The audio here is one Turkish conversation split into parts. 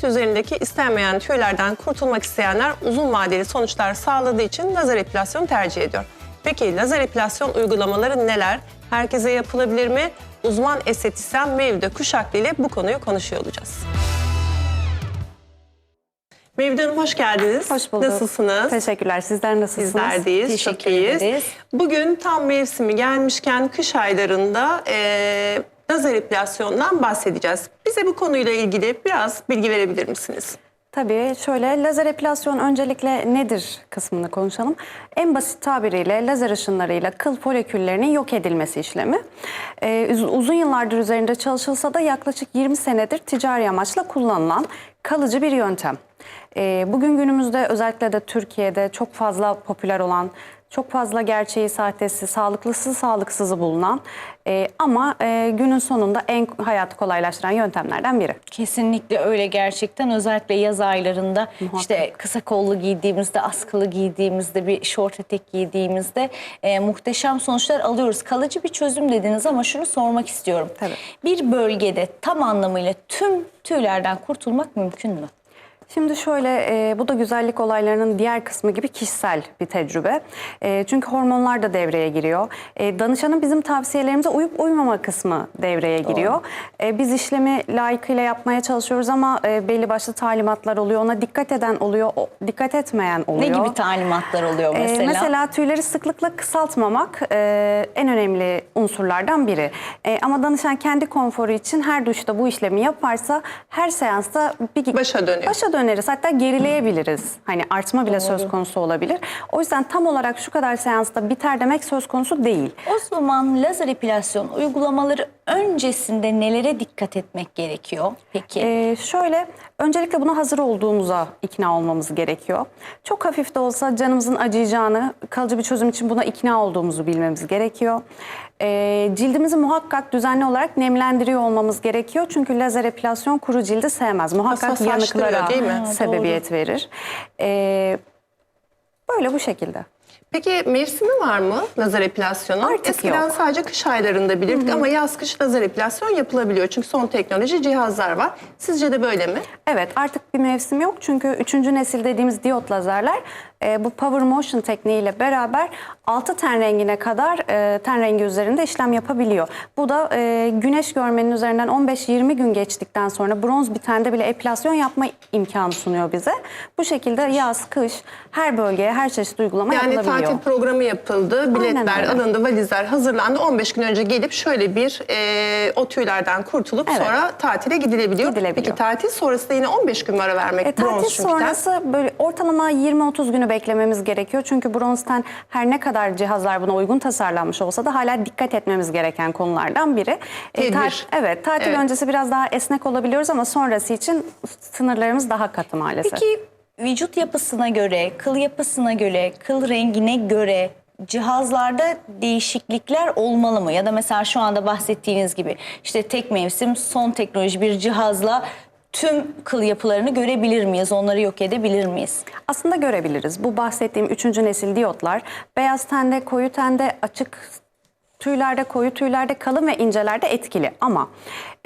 Cilt üzerindeki istenmeyen tüylerden kurtulmak isteyenler uzun vadeli sonuçlar sağladığı için lazer epilasyon tercih ediyor. Peki lazer epilasyon uygulamaları neler? Herkese yapılabilir mi? Uzman estetisyen Mevlüde Kuşaklı ile bu konuyu konuşuyor olacağız. Mevlüde Hanım hoş geldiniz. Hoş bulduk. Nasılsınız? Teşekkürler. Sizler nasılsınız? Bizler deyiz, çok Teşekkür iyiyiz. ederiz. Bugün tam mevsimi gelmişken kış aylarında eee lazer epilasyondan bahsedeceğiz. Bize bu konuyla ilgili biraz bilgi verebilir misiniz? Tabii şöyle lazer epilasyon öncelikle nedir kısmını konuşalım. En basit tabiriyle lazer ışınlarıyla kıl foliküllerinin yok edilmesi işlemi. Ee, uz- uzun yıllardır üzerinde çalışılsa da yaklaşık 20 senedir ticari amaçla kullanılan kalıcı bir yöntem. Ee, bugün günümüzde özellikle de Türkiye'de çok fazla popüler olan, çok fazla gerçeği, sahtesi, sağlıklısı, sağlıksızı bulunan e, ama e, günün sonunda en hayatı kolaylaştıran yöntemlerden biri. Kesinlikle öyle gerçekten. Özellikle yaz aylarında işte kısa kollu giydiğimizde, askılı giydiğimizde, bir şort etek giydiğimizde e, muhteşem sonuçlar alıyoruz. Kalıcı bir çözüm dediniz ama şunu sormak istiyorum. Tabii. Bir bölgede tam anlamıyla tüm tüylerden kurtulmak mümkün mü? Şimdi şöyle, e, bu da güzellik olaylarının diğer kısmı gibi kişisel bir tecrübe. E, çünkü hormonlar da devreye giriyor. E, danışanın bizim tavsiyelerimize uyup uymama kısmı devreye giriyor. E, biz işlemi layıkıyla yapmaya çalışıyoruz ama e, belli başlı talimatlar oluyor. Ona dikkat eden oluyor, o, dikkat etmeyen oluyor. Ne gibi talimatlar oluyor Ee, mesela? mesela tüyleri sıklıkla kısaltmamak e, en önemli unsurlardan biri. E, ama danışan kendi konforu için her duşta bu işlemi yaparsa her seansta bir Başa dönüyor. Başa döneriz. Hatta gerileyebiliriz. Hani artma bile söz konusu olabilir. O yüzden tam olarak şu kadar seansta biter demek söz konusu değil. O zaman lazer epilasyon uygulamaları öncesinde nelere dikkat etmek gerekiyor? Peki. Ee, şöyle, öncelikle buna hazır olduğumuza ikna olmamız gerekiyor. Çok hafif de olsa canımızın acıyacağını, kalıcı bir çözüm için buna ikna olduğumuzu bilmemiz gerekiyor. Ee, cildimizi muhakkak düzenli olarak nemlendiriyor olmamız gerekiyor. Çünkü lazer epilasyon kuru cildi sevmez. Muhakkak Hassaslaştırıyor, yanıklara değil mi? Ha, sebebiyet verir. Ee, böyle bu şekilde. Peki mevsimi var mı lazer epilasyonun? Artık Eskiden yok. sadece kış aylarında bilirdik ama yaz kış lazer epilasyon yapılabiliyor. Çünkü son teknoloji cihazlar var. Sizce de böyle mi? Evet artık bir mevsim yok çünkü üçüncü nesil dediğimiz diyot lazerler e, bu power motion tekniğiyle beraber 6 ten rengine kadar e, ten rengi üzerinde işlem yapabiliyor. Bu da e, güneş görmenin üzerinden 15-20 gün geçtikten sonra bronz bir tende bile epilasyon yapma imkanı sunuyor bize. Bu şekilde yaz, kış her bölgeye her çeşit uygulama Yani yapılabiliyor. tatil programı yapıldı, biletler alındı, valizler hazırlandı. 15 gün önce gelip şöyle bir e, o tüylerden kurtulup Evet. sonra tatile gidilebiliyor. Gidilebiliyor. Peki tatil sonrasında yine 15 gün ara vermek E, tatil bronz çünkü ten. sonrası böyle ortalama 20-30 günü beklememiz gerekiyor. Çünkü bronz ten her ne kadar cihazlar buna uygun tasarlanmış olsa da hala dikkat etmemiz gereken konulardan biri. E, Tedbir. evet, tatil Evet. öncesi biraz daha esnek olabiliyoruz ama sonrası için sınırlarımız daha katı maalesef. Peki vücut yapısına göre, kıl yapısına göre, kıl rengine göre cihazlarda değişiklikler olmalı mı? Ya da mesela şu anda bahsettiğiniz gibi işte tek mevsim son teknoloji bir cihazla tüm kıl yapılarını görebilir miyiz? Onları yok edebilir miyiz? Aslında görebiliriz. Bu bahsettiğim üçüncü nesil diyotlar beyaz tende, koyu tende, açık tüylerde, koyu tüylerde, kalın ve incelerde etkili. Ama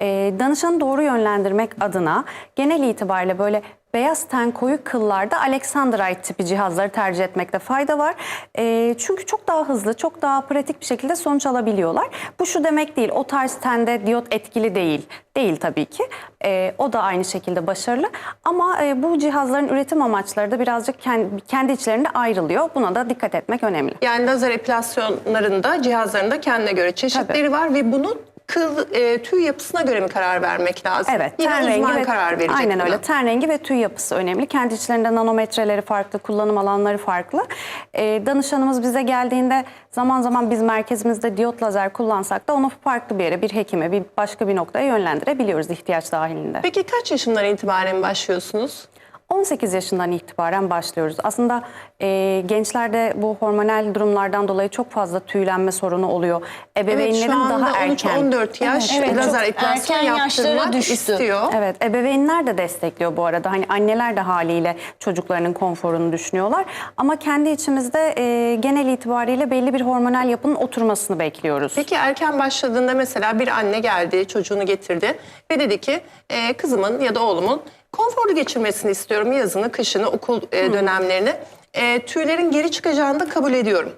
e, danışanı doğru yönlendirmek adına genel itibariyle böyle beyaz ten koyu kıllarda Alexandrite tipi cihazları tercih etmekte fayda var. E, çünkü çok daha hızlı, çok daha pratik bir şekilde sonuç alabiliyorlar. Bu şu demek değil, o tarz tende diyot etkili değil. Değil tabii ki. E, o da aynı şekilde başarılı. Ama e, bu cihazların üretim amaçları da birazcık kendi, kendi içlerinde ayrılıyor. Buna da dikkat etmek önemli. Yani lazer epilasyonlarında, cihazlarında kendine göre çeşitleri var ve bunun kıl, e, tüy yapısına göre mi karar vermek lazım? Evet, Yine ten rengi ve karar verecek aynen buna. öyle. Ten rengi ve tüy yapısı önemli. Kendi içlerinde nanometreleri farklı, kullanım alanları farklı. Ee, danışanımız bize geldiğinde zaman zaman biz merkezimizde diyot lazer kullansak da onu farklı bir yere, bir hekime, bir başka bir noktaya yönlendirebiliyoruz ihtiyaç dahilinde. Peki kaç yaşından itibaren başlıyorsunuz? 18 yaşından itibaren başlıyoruz. Aslında e, gençlerde bu hormonal durumlardan dolayı çok fazla tüylenme sorunu oluyor. Evet Ebeveynlerin anda daha erken. 13-14 yaş Evet, lazer epilasyon yaptırmak düştü. istiyor. Evet, ebeveynler de destekliyor bu arada. Hani anneler de haliyle çocuklarının konforunu düşünüyorlar. Ama kendi içimizde e, genel itibariyle belli bir hormonal yapının oturmasını bekliyoruz. Peki erken başladığında mesela bir anne geldi, çocuğunu getirdi ve dedi ki e, kızımın ya da oğlumun konforlu geçirmesini istiyorum yazını, kışını, okul e, dönemlerini. E, tüylerin geri çıkacağını da kabul ediyorum.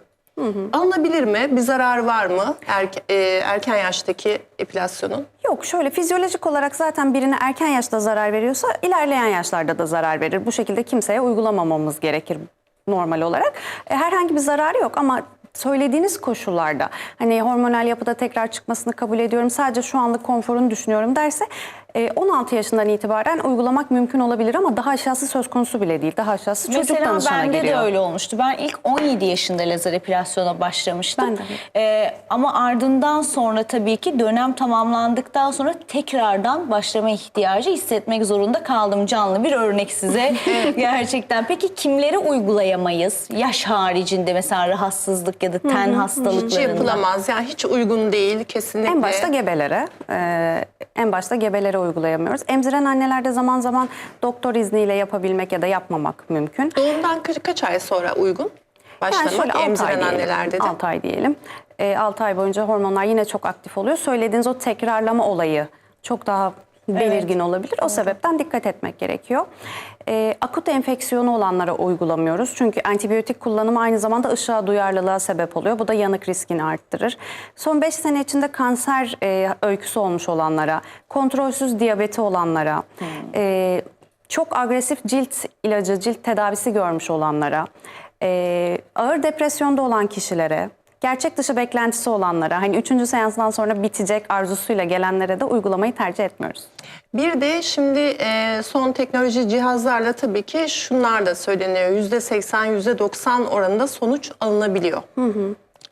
Alınabilir mi? Bir zararı var mı erke- e, erken yaştaki epilasyonun? Yok şöyle fizyolojik olarak zaten birine erken yaşta zarar veriyorsa ilerleyen yaşlarda da zarar verir. Bu şekilde kimseye uygulamamamız gerekir normal olarak. E, herhangi bir zararı yok ama söylediğiniz koşullarda hani hormonal yapıda tekrar çıkmasını kabul ediyorum sadece şu anlık konforunu düşünüyorum derse e, 16 yaşından itibaren uygulamak mümkün olabilir ama daha aşağısı söz konusu bile değil. Daha aşağısı çocuk Mesela danışana bende giriyor. de öyle olmuştu. Ben ilk 17 yaşında lazer epilasyona başlamıştım. Ben de. Ee, ama ardından sonra tabii ki dönem tamamlandıktan sonra tekrardan başlama ihtiyacı hissetmek zorunda kaldım. Canlı bir örnek size gerçekten. Peki kimlere uygulayamayız? Yaş haricinde mesela rahatsızlık ya da ten Hiç hastalıklarında. yapılamaz. Yani hiç uygun değil kesinlikle. En başta gebelere, e, en başta gebelere uygulayamıyoruz. Emziren annelerde zaman zaman doktor izniyle yapabilmek ya da yapmamak mümkün. Doğumdan kaç, ay sonra uygun? Başlamak altı emziren ay diyelim. annelerde de. 6 ay diyelim. 6 ay boyunca hormonlar yine çok aktif oluyor. Söylediğiniz o tekrarlama olayı çok daha belirgin olabilir. O sebepten dikkat etmek gerekiyor. E, akut enfeksiyonu olanlara uygulamıyoruz. Çünkü antibiyotik kullanımı aynı zamanda ışığa duyarlılığa sebep oluyor. Bu da yanık riskini arttırır. Son 5 sene içinde kanser e, öyküsü olmuş olanlara, kontrolsüz diyabeti olanlara, e, çok agresif cilt ilacı, cilt tedavisi görmüş olanlara, e, ağır depresyonda olan kişilere, gerçek dışı beklentisi olanlara, hani üçüncü seansdan sonra bitecek arzusuyla gelenlere de uygulamayı tercih etmiyoruz. Bir de şimdi e, son teknoloji cihazlarla tabii ki şunlar da söyleniyor. %80, %90 oranında sonuç alınabiliyor.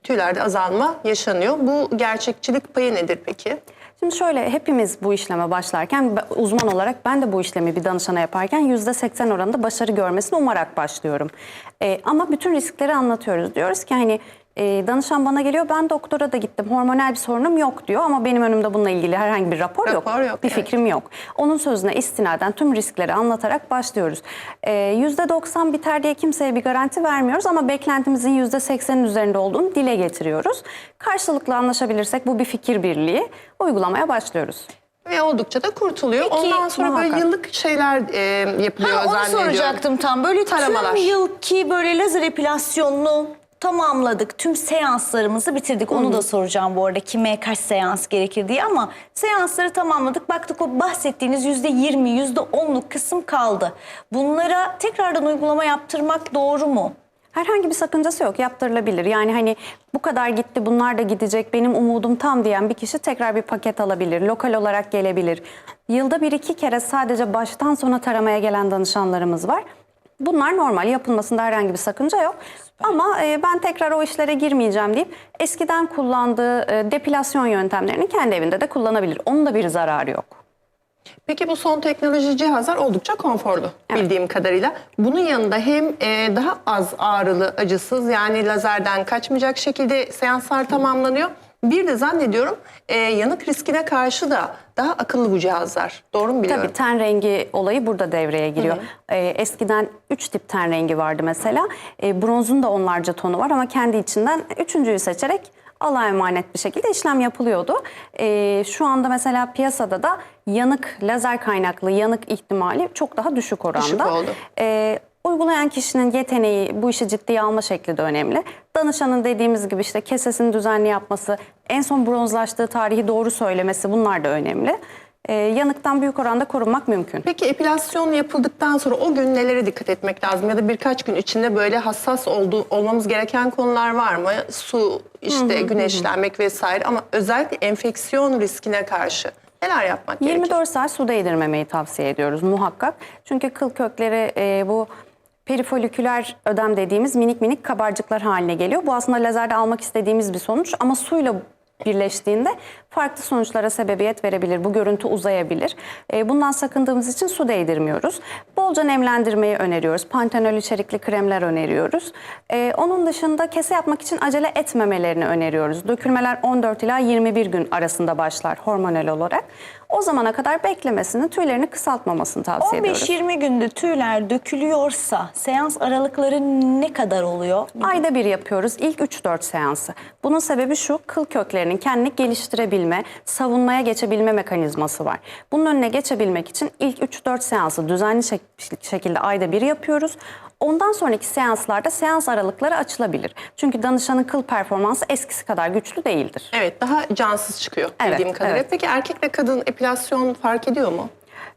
Tüylerde azalma yaşanıyor. Bu gerçekçilik payı nedir peki? Şimdi şöyle hepimiz bu işleme başlarken uzman olarak ben de bu işlemi bir danışana yaparken %80 oranında başarı görmesini umarak başlıyorum. Ee, ama bütün riskleri anlatıyoruz. Diyoruz ki hani e, danışan bana geliyor ben doktora da gittim hormonal bir sorunum yok diyor ama benim önümde bununla ilgili herhangi bir rapor, Rapor yok, bir evet. fikrim yok. Onun sözüne istinaden tüm riskleri anlatarak başlıyoruz. Ee, %90 biter diye kimseye bir garanti vermiyoruz ama beklentimizin %80'in üzerinde olduğunu dile getiriyoruz. Karşılıklı anlaşabilirsek bu bir fikir birliği uygulamaya başlıyoruz. Ve oldukça da kurtuluyor. Peki, Ondan sonra böyle muhakkak. yıllık şeyler e, yapılıyor Ha, onu zannediyorum. soracaktım tam. Böyle Taramalar. tüm yılki böyle lazer epilasyonunu tamamladık. Tüm seanslarımızı bitirdik. Onu da soracağım bu arada kime kaç seans gerekir diye ama seansları tamamladık. Baktık o bahsettiğiniz yüzde yirmi, yüzde onluk kısım kaldı. Bunlara tekrardan uygulama yaptırmak doğru mu? Herhangi bir sakıncası yok, yaptırılabilir. Yani hani bu kadar gitti, bunlar da gidecek, benim umudum tam diyen bir kişi tekrar bir paket alabilir, lokal olarak gelebilir. Yılda bir iki kere sadece baştan sona taramaya gelen danışanlarımız var. Bunlar normal, yapılmasında herhangi bir sakınca yok. Ama e, ben tekrar o işlere girmeyeceğim deyip eskiden kullandığı e, depilasyon yöntemlerini kendi evinde de kullanabilir. Onun da bir zararı yok. Peki bu son teknoloji cihazlar oldukça konforlu bildiğim kadarıyla. Bunun yanında hem e, daha az ağrılı, acısız yani lazerden kaçmayacak şekilde seanslar tamamlanıyor. Bir de zannediyorum e, yanık riskine karşı da daha akıllı bu cihazlar. Doğru mu biliyorum? Tabii ten rengi olayı burada devreye giriyor. Ee, eskiden 3 tip ten rengi vardı mesela. Ee, bronzun da onlarca tonu var ama kendi içinden üçüncüyü seçerek Allah'a emanet bir şekilde işlem yapılıyordu. Ee, şu anda mesela piyasada da yanık, lazer kaynaklı yanık ihtimali çok daha düşük oranda. Düşük oldu. Ee, uygulayan kişinin yeteneği, bu işi ciddiye alma şekli de önemli. Danışanın dediğimiz gibi işte kesesini düzenli yapması, en son bronzlaştığı tarihi doğru söylemesi bunlar da önemli. Ee, yanıktan büyük oranda korunmak mümkün. Peki epilasyon yapıldıktan sonra o gün nelere dikkat etmek lazım? Ya da birkaç gün içinde böyle hassas olduğu, olmamız gereken konular var mı? Su, işte güneşlenmek vesaire ama özellikle enfeksiyon riskine karşı neler yapmak gerekir? 24 saat su değdirmemeyi tavsiye ediyoruz muhakkak. Çünkü kıl kökleri e, bu perifoliküler ödem dediğimiz minik minik kabarcıklar haline geliyor. Bu aslında lazerde almak istediğimiz bir sonuç ama suyla birleştiğinde farklı sonuçlara sebebiyet verebilir. Bu görüntü uzayabilir. E, bundan sakındığımız için su değdirmiyoruz. Bolca nemlendirmeyi öneriyoruz. Pantenol içerikli kremler öneriyoruz. E, onun dışında kese yapmak için acele etmemelerini öneriyoruz. Dökülmeler 14 ila 21 gün arasında başlar hormonal olarak. O zamana kadar beklemesini, tüylerini kısaltmamasını tavsiye ediyoruz. 15-20 günde tüyler dökülüyorsa seans aralıkları ne kadar oluyor? Ayda bir yapıyoruz ilk 3-4 seansı. Bunun sebebi şu kıl köklerinin kendini geliştirebilmesi. Geçebilme, savunmaya geçebilme mekanizması var. Bunun önüne geçebilmek için ilk 3-4 seansı düzenli şek- şekilde ayda bir yapıyoruz. Ondan sonraki seanslarda seans aralıkları açılabilir. Çünkü danışanın kıl performansı eskisi kadar güçlü değildir. Evet daha cansız çıkıyor Evet, bildiğim kadarıyla. evet. Peki erkek ve kadın epilasyon fark ediyor mu?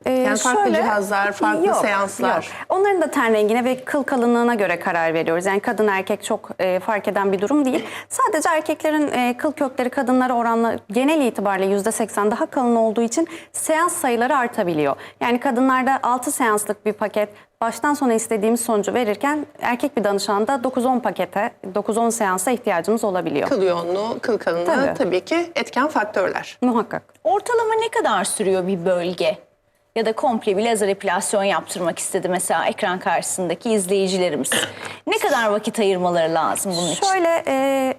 Ee, Yani farklı cihazlar, farklı Yok, seanslar. yok. Onların da ten rengine ve kıl kalınlığına göre karar veriyoruz. Yani kadın erkek çok e, fark eden bir durum değil. Sadece erkeklerin e, kıl kökleri kadınlara oranla genel itibariyle %80 daha kalın olduğu için seans sayıları artabiliyor. Yani kadınlarda 6 seanslık bir paket baştan sona istediğimiz sonucu verirken erkek bir danışanda 9-10 pakete, 9-10 seansa ihtiyacımız olabiliyor. Kıl yoğunluğu, kıl kalınlığı Tabii. tabii ki etken faktörler. Muhakkak. Ortalama ne kadar sürüyor bir bölge? Ya da komple bir lazer epilasyon yaptırmak istedi mesela ekran karşısındaki izleyicilerimiz. Ne kadar vakit ayırmaları lazım bunun için? Şöyle e,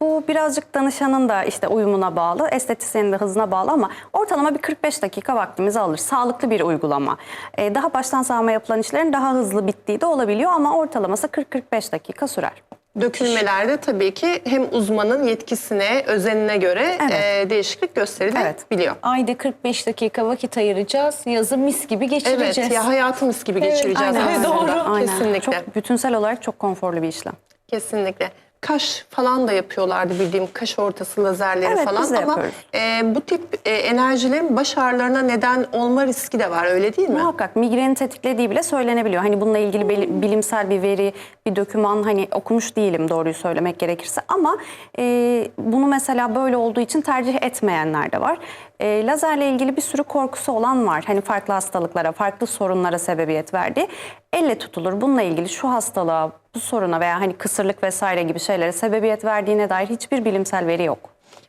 bu birazcık danışanın da işte uyumuna bağlı, estetisyenin de hızına bağlı ama ortalama bir 45 dakika vaktimizi alır. Sağlıklı bir uygulama. E, daha baştan sağma yapılan işlerin daha hızlı bittiği de olabiliyor ama ortalaması 40-45 dakika sürer. Dökülmelerde tabii ki hem uzmanın yetkisine, özenine göre Evet. e, değişiklik gösterilebiliyor. Ayda 45 dakika vakit ayıracağız. Yazı mis gibi Evet, geçireceğiz. ya hayatımız gibi geçireceğiz aynen. aslında. Doğru. Aynen. Kesinlikle. Çok bütünsel olarak çok konforlu bir işlem. Kesinlikle. Kaş falan da yapıyorlardı bildiğim kaş ortası lazerleri Evet, falan biz de ama yapıyoruz. e, bu tip e, enerjilerin baş ağrılarına neden olma riski de var öyle değil mi? Muhakkak migreni tetiklediği bile söylenebiliyor. Hani bununla ilgili bel- bilimsel bir veri, bir doküman hani okumuş değilim doğruyu söylemek gerekirse. Ama e, bunu mesela böyle olduğu için tercih etmeyenler de var. E, lazerle ilgili bir sürü korkusu olan var. Hani farklı hastalıklara, farklı sorunlara sebebiyet verdiği. Elle tutulur. Bununla ilgili şu hastalığa, bu soruna veya hani kısırlık vesaire gibi şeylere sebebiyet verdiğine dair hiçbir bilimsel veri yok.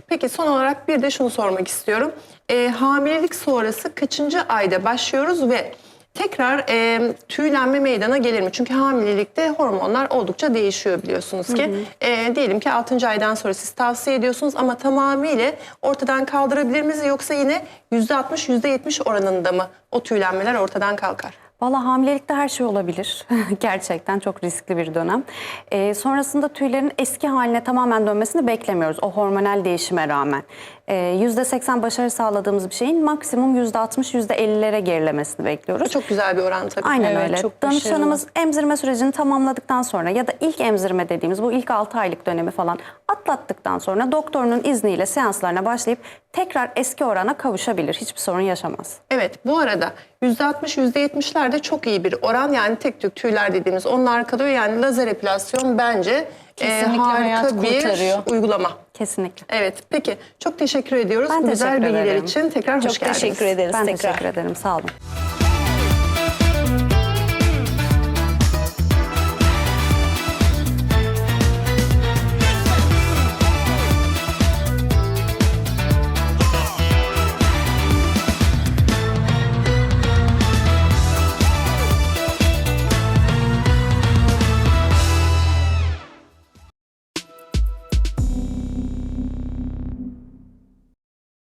Peki son olarak bir de şunu sormak istiyorum. E, hamilelik sonrası kaçıncı ayda başlıyoruz ve tekrar e, tüylenme meydana gelir mi? Çünkü hamilelikte hormonlar oldukça değişiyor biliyorsunuz ki. E, diyelim ki 6. aydan sonra siz tavsiye ediyorsunuz ama tamamıyla ortadan kaldırabilir miyiz yoksa yine %60 %70 oranında mı o tüylenmeler ortadan kalkar? Valla hamilelikte her şey olabilir. Gerçekten çok riskli bir dönem. Ee, sonrasında tüylerin eski haline tamamen dönmesini beklemiyoruz o hormonal değişime rağmen. Ee, %80 başarı sağladığımız bir şeyin maksimum %60, %50'lere gerilemesini bekliyoruz. Çok güzel bir oran tabii. Aynen Evet, öyle. çok Danışanımız emzirme sürecini tamamladıktan sonra ya da ilk emzirme dediğimiz bu ilk 6 aylık dönemi falan atlattıktan sonra doktorunun izniyle seanslarına başlayıp tekrar eski orana kavuşabilir. Hiçbir sorun yaşamaz. Evet bu arada %60 %70'ler de çok iyi bir oran yani tek tük tüyler dediğimiz onlar kalıyor yani lazer epilasyon bence e, Kesinlikle harika bir kurtarıyor. uygulama. Kesinlikle. Evet peki çok teşekkür ediyoruz Ben bu güzel bilgiler ederim. için tekrar Çok hoş geldiniz. teşekkür ederiz Ben tekrar. teşekkür ederim. Sağ olun.